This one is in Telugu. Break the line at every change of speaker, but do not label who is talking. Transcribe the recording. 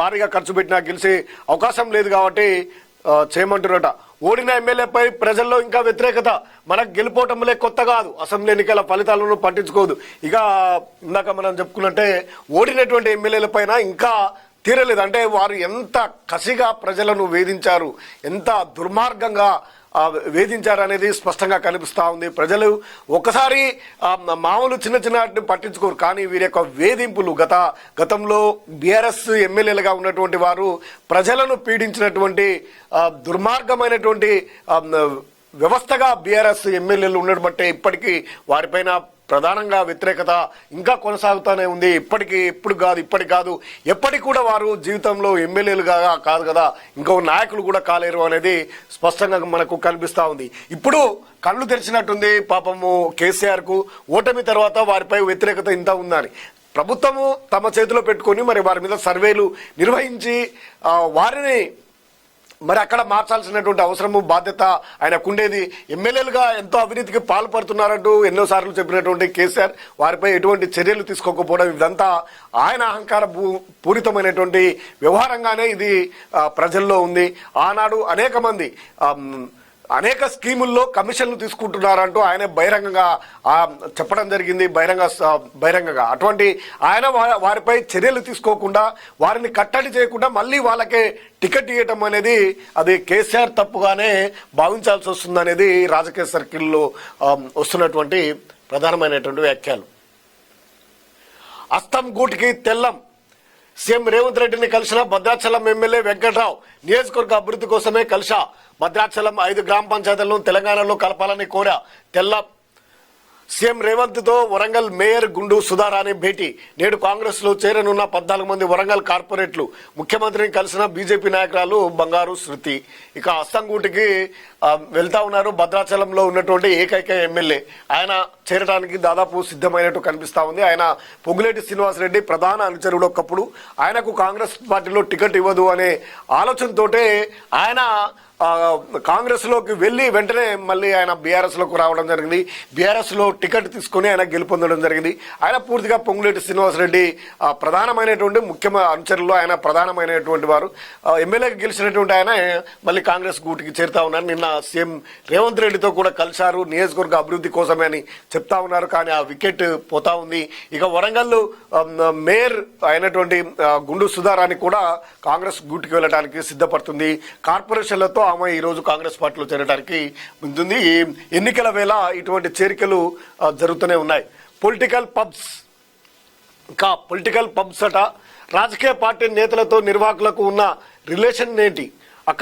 భారీగా ఖర్చు పెట్టినా గెలిచే అవకాశం లేదు కాబట్టి చేయమంటున్నట ఓడిన ఎమ్మెల్యేపై ప్రజల్లో ఇంకా వ్యతిరేకత. మనకు గెలుపోవటంలే కొత్త కాదు. అసెంబ్లీ ఎన్నికల ఫలితాలను పట్టించుకోదు. ఇక ఇందాక మనం చెప్పుకున్నట్టే ఓడినటువంటి ఎమ్మెల్యేలపైన ఇంకా తీరలేదు. అంటే వారు ఎంత కసిగా ప్రజలను వేధించారు ఎంత దుర్మార్గంగా వేధించారనేది వేధించారు అనేది స్పష్టంగా కనిపిస్తూ ఉంది. ప్రజలు ఒకసారి మామూలు చిన్న చిన్న వాటిని పట్టించుకోరు. కానీ వీరి యొక్క వేధింపులు గత గతంలో బీఆర్ఎస్ ఎమ్మెల్యేలుగా ఉన్నటువంటి వారు ప్రజలను పీడించినటువంటి దుర్మార్గమైనటువంటి వ్యవస్థగా బీఆర్ఎస్ ఎమ్మెల్యేలు ఉండడం బట్టే ఇప్పటికీ వారిపైన ప్రధానంగా వ్యతిరేకత ఇంకా కొనసాగుతూనే ఉంది. ఇప్పటికి ఇప్పుడు కాదు ఇప్పటి కాదు. ఎప్పటికి కూడా వారు జీవితంలో ఎమ్మెల్యేలుగా కాదు కదా. ఇంకో నాయకులు కూడా కాలేరు అనేది స్పష్టంగా మనకు కనిపిస్తూ ఉంది. ఇప్పుడు కళ్ళు తెరిచినట్టుంది పాపము కేసీఆర్కు. ఓటమి తర్వాత వారిపై వ్యతిరేకత ఇంత ఉందని. ప్రభుత్వము తమ చేతిలో పెట్టుకొని మరి వారి మీద సర్వేలు నిర్వహించి వారిని మరి అక్కడ మార్చాల్సినటువంటి అవసరము బాధ్యత ఆయనకుండేది ఎమ్మెల్యేలుగా ఎంతో అవినీతికి పాల్పడుతున్నారంటూ ఎన్నోసార్లు చెప్పినటువంటి కేసీఆర్ వారిపై ఎటువంటి చర్యలు తీసుకోకపోవడం ఇదంతా ఆయన అహంకార పూరితమైనటువంటి వ్యవహారంగానే ఇది ప్రజల్లో ఉంది. ఆనాడు అనేక మంది అనేక స్కీముల్లో కమిషన్లు తీసుకుంటున్నారంటూ ఆయన బహిరంగంగా చెప్పడం జరిగింది. బహిరంగ స- బహిరంగంగా. అటువంటి ఆయన వారిపై చర్యలు తీసుకోకుండా వారిని కట్టడి చేయకుండా మళ్ళీ వాళ్ళకే టికెట్ ఇవ్వటం అనేది అది కేసీఆర్ తప్పుగానే భావించాల్సి వస్తుంది అనేది రాజకీయ సర్కిల్లో వస్తున్నటువంటి ప్రధానమైనటువంటి వ్యాఖ్యలు. అస్తం గూటికి తెల్లం. సీఎం రేవంత్ రెడ్డిని కలిసిన భద్రాచలం ఎమ్మెల్యే వెంకట్రావు నియోజకవర్గ అభివృద్ధి కోసమే కలిసా భద్రాచలం ఐదు గ్రామ పంచాయతీలను తెలంగాణలో కలపాలని కోరా తెల్ల సీఎం రేవంత్తో వరంగల్ మేయర్ గుండు సుధారాణి భేటీ. నేడు కాంగ్రెస్లో చేరనున్న పద్నాలుగు మంది వరంగల్ కార్పొరేట్లు ముఖ్యమంత్రిని కలిసిన బీజేపీ నాయకురాలు బంగారు శృతి. ఇక అస్తంగూటికి వెళ్తా ఉన్నారు. భద్రాచలంలో ఉన్నటువంటి ఏకైక ఎమ్మెల్యే. ఆయన చేరడానికి దాదాపు సిద్ధమైనట్టు కనిపిస్తా ఉంది. ఆయన పొంగులేటి శ్రీనివాసరెడ్డి ప్రధాన అనుచరుడు ఒకప్పుడు ఆయనకు కాంగ్రెస్ పార్టీలో టికెట్ ఇవ్వదు అనే ఆలోచనతోటే ఆయన కాంగ్రెస్లోకి వెళ్ళి వెంటనే మళ్ళీ ఆయన బీఆర్ఎస్లోకి రావడం జరిగింది. బీఆర్ఎస్లో టికెట్ తీసుకుని ఆయన గెలుపొందడం జరిగింది. ఆయన పూర్తిగా పొంగులేటి శ్రీనివాసరెడ్డి ఆ, ప్రధానమైనటువంటి ముఖ్య అనుచరుల్లో ఆయన ప్రధానమైనటువంటి వారు. ఎమ్మెల్యేకి గెలిచినటువంటి ఆయన మళ్ళీ కాంగ్రెస్ గూటికి చేరుతా ఉన్నారు. నిన్న సీఎం రేవంత్ రెడ్డితో కూడా కలిశారు. నియోజకవర్గ అభివృద్ధి కోసమే అని చెప్తా ఉన్నారు. కానీ ఆ వికెట్ పోతా ఉంది. ఇక వరంగల్ మేయర్ అయినటువంటి గుండు సుధారాణి కూడా కాంగ్రెస్ గూటికి వెళ్ళడానికి సిద్ధపడుతుంది. కార్పొరేషన్లతో ఆమె ఈ రోజు కాంగ్రెస్ పార్టీలో చేరడానికి ముందుంది. ఈ ఎన్నికల వేళ ఇటువంటి చేరికలు జరుగుతూనే ఉన్నాయి. పొలిటికల్ పబ్స్ ఇంకా పొలిటికల్ పబ్స్ అట. రాజకీయ పార్టీ నేతలతో నిర్వాహకులకు ఉన్న రిలేషన్ ఏంటి?